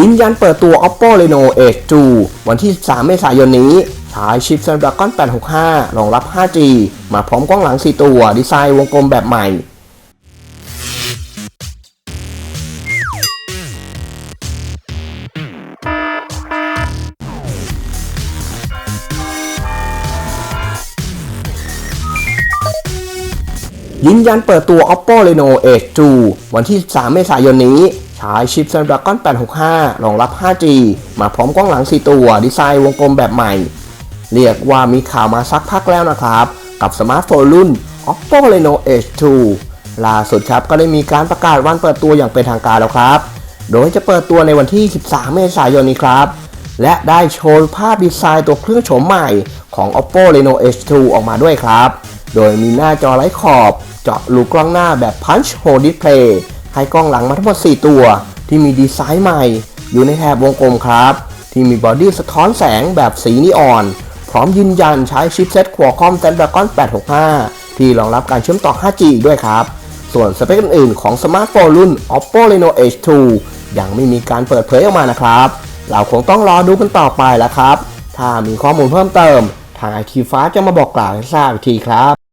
ยืนยันเปิดตัว Oppo Reno Edge 2วันที่ 3 เมษายนนี้ใช้ชิป Snapdragon 865 รองรับ 5G มาพร้อมกล้องหลัง 4 ตัว ดีไซน์วงกลมแบบใหม่ ยืนยันเปิดตัว Oppo Reno Edge 2วันที่ 3 เมษายนนี้ ใช้ชิป Snapdragon 865 รองรับ 5G มาพร้อมกล้องหลัง 4 ตัว ดีไซน์วงกลมแบบใหม่ เรียกว่ามีข่าวมาสักพักแล้วนะครับ กับสมาร์ทโฟนรุ่น Oppo Reno Edge 2ล่าสุดครับก็ได้มีการประกาศวันเปิดตัวอย่างเป็นทางการแล้วครับ โดยจะเปิดตัวในวันที่ 13 เมษายนนี้ครับ และได้โชว์ภาพดีไซน์ตัวเครื่องโฉมใหม่ของ Oppo Reno Edge 2ออกมาด้วยครับ โดยมีหน้าจอไร้ขอบ เจาะรูกล้องหน้าแบบ Punch Hole Display ให้กล้องหลังมาทั้งหมด 4 ตัว ที่มีดีไซน์ใหม่ อยู่ในแถบวงกลมครับ ที่มีบอดี้สะท้อนแสงแบบสีนีออน พร้อมยืนยันใช้ชิปเซ็ต Qualcomm Snapdragon 865 ที่รองรับการเชื่อมต่อ 5G ด้วยครับ ส่วนสเปคอื่นๆของสมาร์ทโฟนรุ่น Oppo Reno Edge 2ยังไม่มีการเปิดเผยออกมานะครับ เราคงต้องรอดูกันต่อไปแล้วครับ ถ้ามีข้อมูลเพิ่มเติม ทางไอทีฟ้าจะมาบอกกล่าวให้ทราบอีกทีครับ